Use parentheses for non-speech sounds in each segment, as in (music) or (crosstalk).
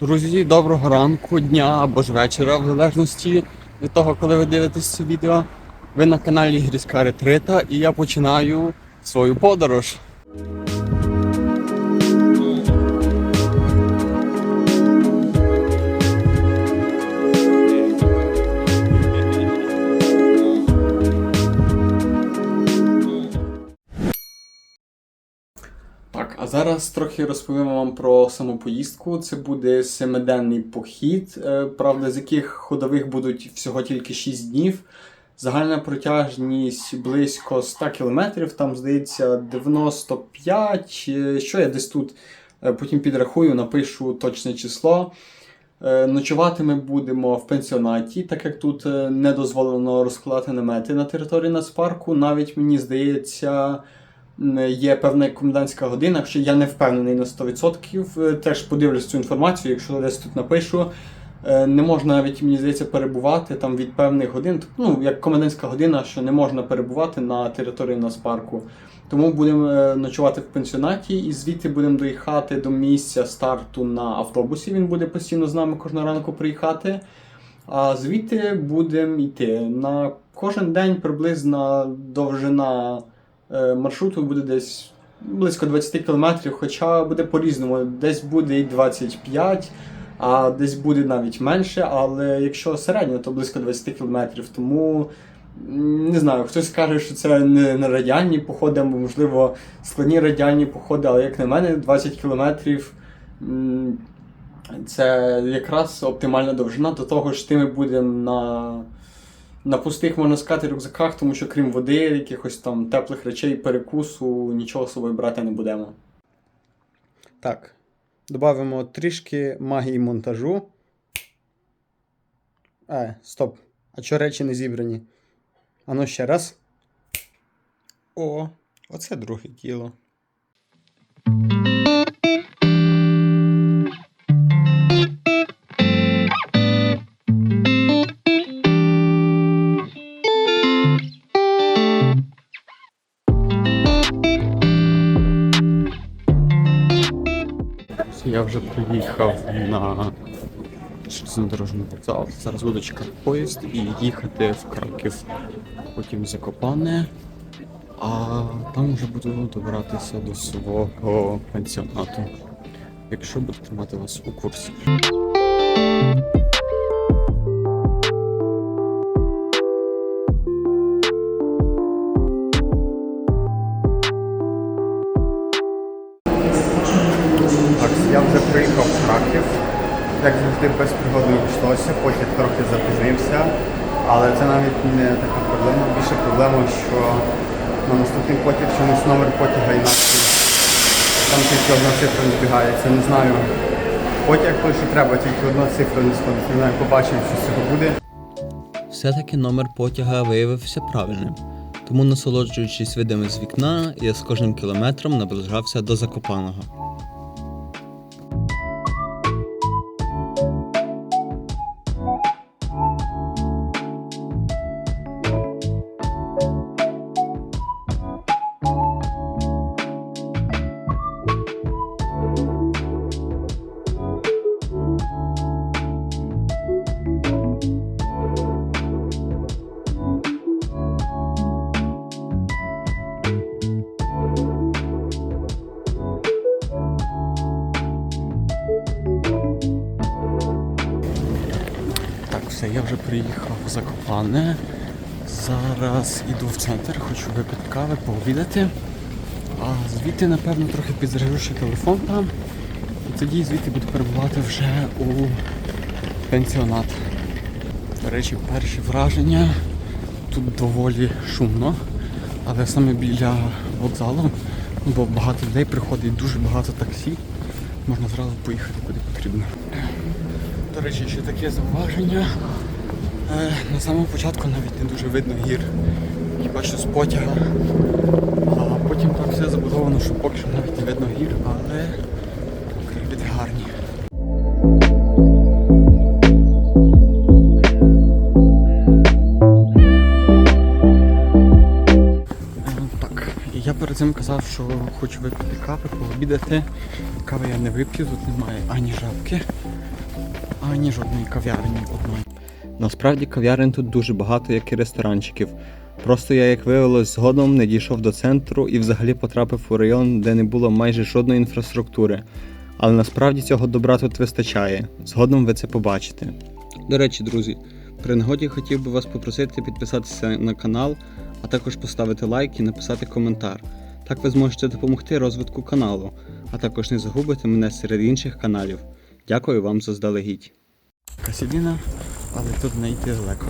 Друзі, доброго ранку, дня або ж вечора, в залежності від того, коли ви дивитесь це відео. Ви на каналі Грізька Ретрита і я починаю свою подорож. Зараз трохи розповім вам про саму поїздку. Це буде семиденний похід, е, правда, з яких ходових будуть всього тільки 6 днів. Загальна протяжність близько 100 кілометрів, там здається 95. е, Що я десь тут е, потім підрахую, напишу точне число. Ночувати ми будемо в пенсіонаті, так як тут не дозволено розкладати намети на території нацпарку. Навіть мені здається, є певна комендантська година, якщо я не впевнений на 100%, е, теж подивлюсь цю інформацію, якщо десь тут напишу. Е, Не можна навіть, мені здається, перебувати там від певних годин, ну, як комендантська година, що не можна перебувати на території нацпарку. Тому будемо е, ночувати в пенсіонаті і звідти будемо доїхати до місця старту на автобусі. Він буде постійно з нами кожного ранку приїхати. А звідти будемо йти. На кожен день приблизна довжина е, маршруту буде десь близько 20 кілометрів, хоча буде по-різному. Десь буде і 25, а десь буде навіть менше. Але якщо середньо, то близько 20 кілометрів. Тому не знаю, хтось каже, що це не, не радіальні походи, або можливо складні радіальні походи, але як на мене, 20 кілометрів. Це якраз оптимальна довжина. До того ж, ти ми будемо на, на пустих, можна сказати, рюкзаках, тому що крім води, якихось там теплих речей, перекусу, нічого з собою брати не будемо. Так, додамо трішки магії монтажу. Е, стоп. А чого речі не зібрані? Ану ще раз. О, оце друге тіло. Вже приїхав на железнодорожний вокзал. Зараз буду чекати поїзд і їхати в Краків. Потім Закопане. А там вже буду добиратися до свого пенсіонату. Якщо буду тримати вас у курсі. Як завжди без пригод не обійшлося, потяг трохи запізнився. Але це навіть не така проблема. Більше проблема, що на наступний потяг чомусь номер потяга інакше. Там тільки одна цифра не збігається. Не знаю. Потяг той, що треба, тільки одна цифра не сходить. Не знаю, побачимо, що з цього буде. Все-таки номер потяга виявився правильним. Тому, насолоджуючись видами з вікна, я з кожним кілометром наближався до Закопаного. Приїхав в Закопане. Зараз іду в центр, хочу випити кави, пообідати. А звідти, напевно, трохи підзаряджу ще телефон там. І тоді звідти буду перебувати вже у пенсіонат. До речі, перші враження тут доволі шумно, але саме біля вокзалу, бо багато людей приходить, дуже багато таксі. Можна зразу поїхати куди потрібно. До речі, ще таке зауваження. Е, на самому початку навіть не дуже видно гір. Хіба що з потяга. А потім так все забудовано, що поки що навіть не видно гір, але краєвиди гарні. Е, я перед цим казав, що хочу випити кави, пообідати. Кави я не вип'ю, тут немає ані жабки. ані жодної кав'ярні одної. Насправді кав'ярень тут дуже багато, як і ресторанчиків. Просто я, як виявилось, згодом не дійшов до центру і взагалі потрапив у район, де не було майже жодної інфраструктури. Але насправді цього добра тут вистачає. Згодом ви це побачите. До речі, друзі, при нагоді хотів би вас попросити підписатися на канал, а також поставити лайк і написати коментар. Так ви зможете допомогти розвитку каналу, а також не загубите мене серед інших каналів. Дякую вам заздалегідь. Касідіна, але тут не йти далеко.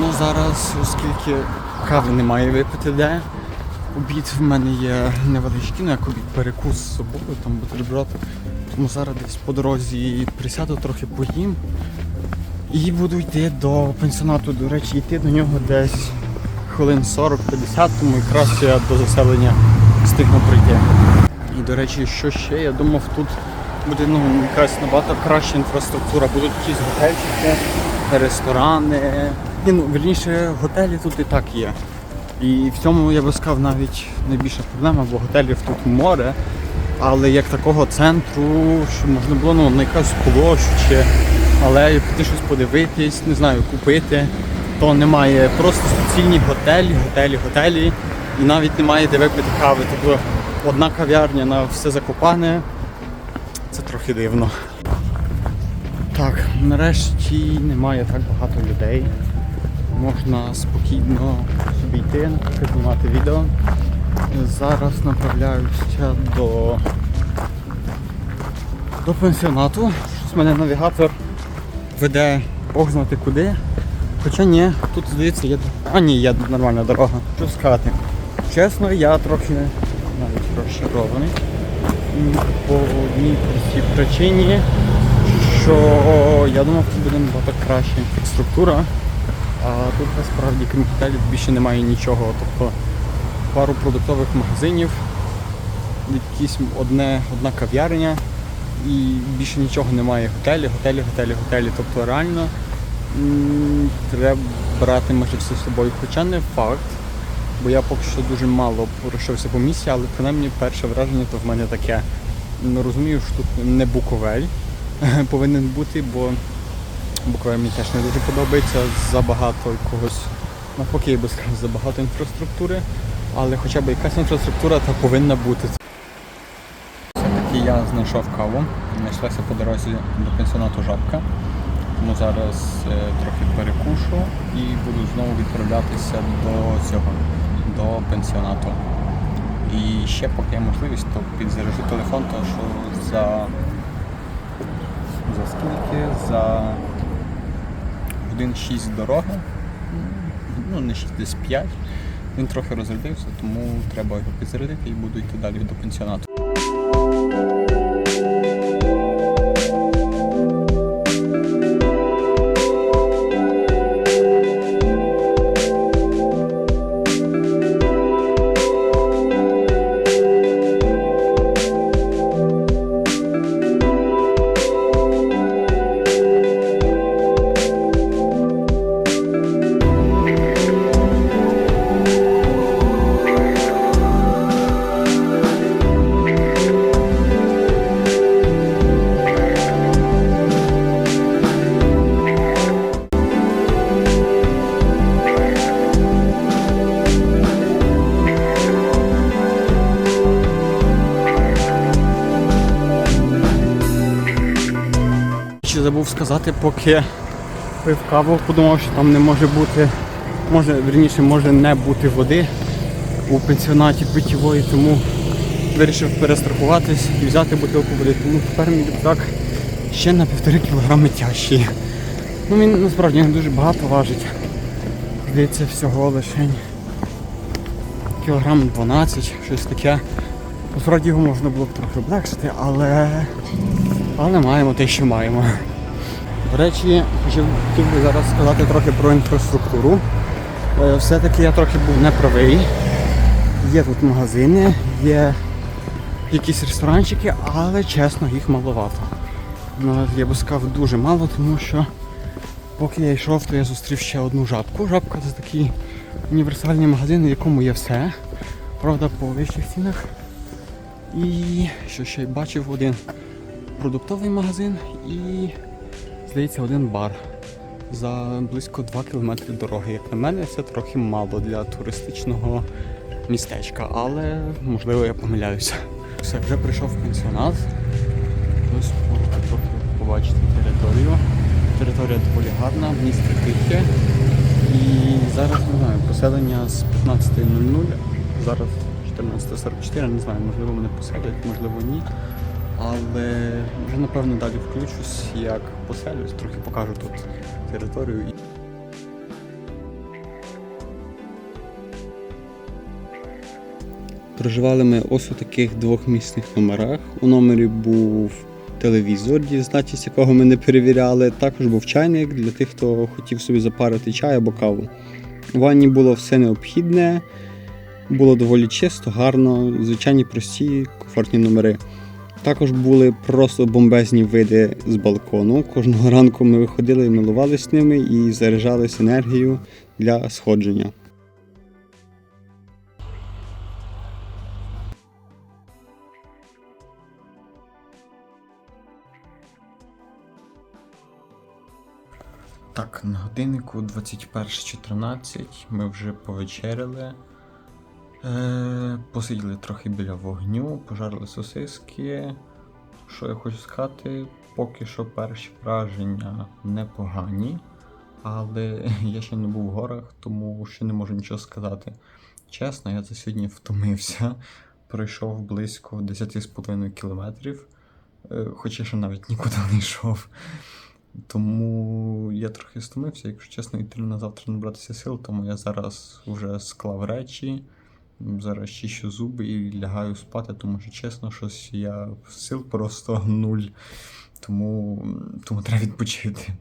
Ну зараз, оскільки кави немає випити де. Обід в мене є невеличкий, ну як обід перекус з собою, там бутерброд. Тому зараз десь по дорозі присяду, трохи поїм. І буду йти до пенсіонату. До речі, йти до нього десь хвилин 40-50, тому якраз я до заселення встигну прийти. І до речі, що ще? Я думав, тут буде ну, якась набагато краща інфраструктура, будуть якісь готельчики, ресторани. Ні, ну, вірніше, готелі тут і так є. І в цьому я би сказав навіть найбільша проблема, бо готелів тут море, але як такого центру, що можна було ну, на якусь площу чи алею піти щось подивитись, не знаю, купити, то немає. Просто суцільні готелі, готелі, готелі, і навіть немає де випити кави. Тобто одна кав'ярня на все закопане. Це трохи дивно. Так, нарешті немає так багато людей. Можна спокійно собі йти, наприклад, знімати відео. Зараз направляюся до, до пенсіонату. Щось мене навігатор веде Бог знати куди. Хоча ні, тут здається є. А ні, є нормальна дорога. Що сказати. Чесно, я трохи навіть розчарований. По одній простій причині, що я думав, це буде набагато краща інфраструктура. А тут насправді, крім готелів, більше немає нічого. Тобто пару продуктових магазинів, якісь одне, одна кав'ярня і більше нічого немає. Готелі, готелі, готелі, готелі. Тобто реально треба брати може все з собою. Хоча не факт, бо я поки що дуже мало пройшовся по місці, але принаймні перше враження то в мене таке. Ну, розумію, що тут не Буковель (laughs) повинен бути, бо Буковель мені теж не дуже подобається. Забагато якогось, навпаки, я би сказав, забагато інфраструктури, але хоча б якась інфраструктура та повинна бути. Все-таки я знайшов каву, знайшлася по дорозі до пенсіонату жабка. Тому зараз е, трохи перекушу і буду знову відправлятися до цього, до пенсіонату. І ще поки є можливість, то підзаряжу телефон, тому що за, за скільки? За годин 6 дороги, ну не 6, десь 5. Він трохи розрядився, тому треба його підзарядити і буду йти далі до пенсіонату. Сказати, поки пив каву, подумав, що там не може бути, може, верніше, може не бути води у пенсіонаті питьової, тому вирішив перестрахуватись і взяти бутилку води. Тому тепер мій рюкзак ще на півтори кілограми тяжчий. Ну він насправді дуже багато важить. Здається, всього лише кілограм 12, щось таке. Насправді його можна було б трохи облегшити, але але маємо те, що маємо. До речі, хотів би зараз сказати трохи про інфраструктуру. Е, Все-таки я трохи був неправий. Є тут магазини, є якісь ресторанчики, але чесно, їх маловато. Ну, я би сказав дуже мало, тому що поки я йшов, то я зустрів ще одну жабку. Жабка це такий універсальний магазин, в якому є все. Правда, по вищих цінах. І що ще бачив один продуктовий магазин і здається, один бар за близько 2 кілометри дороги. Як на мене, це трохи мало для туристичного містечка, але можливо я помиляюся. Все, вже прийшов пенсіонат. Ось трохи побачити територію. Територія доволі гарна, місце тихе. І зараз не знаю, поселення з 15.00, зараз 14.44, не знаю, можливо мене поселять, можливо ні. Але вже напевно далі включусь, як поселюсь, трохи покажу тут територію. Проживали ми ось у таких двохмісних номерах. У номері був телевізор, дізнатість якого ми не перевіряли. Також був чайник для тих, хто хотів собі запарити чай або каву. У ванні було все необхідне, було доволі чисто, гарно, звичайні прості, комфортні номери. Також були просто бомбезні види з балкону. Кожного ранку ми виходили і милувалися ними і заряджались енергією для сходження. Так, на годиннику 21.14 ми вже повечеряли. Е, посиділи трохи біля вогню, пожарили сосиски. Що я хочу сказати, поки що перші враження непогані, але я ще не був в горах, тому ще не можу нічого сказати. Чесно, я за сьогодні втомився. Пройшов близько 10,5 кілометрів, е, хоча ще навіть нікуди не йшов. Тому я трохи стомився, якщо чесно, йти на завтра набратися сил, тому я зараз вже склав речі, зараз чищу зуби і лягаю спати, тому що чесно, щось я сил просто нуль. Тому, тому треба відпочити.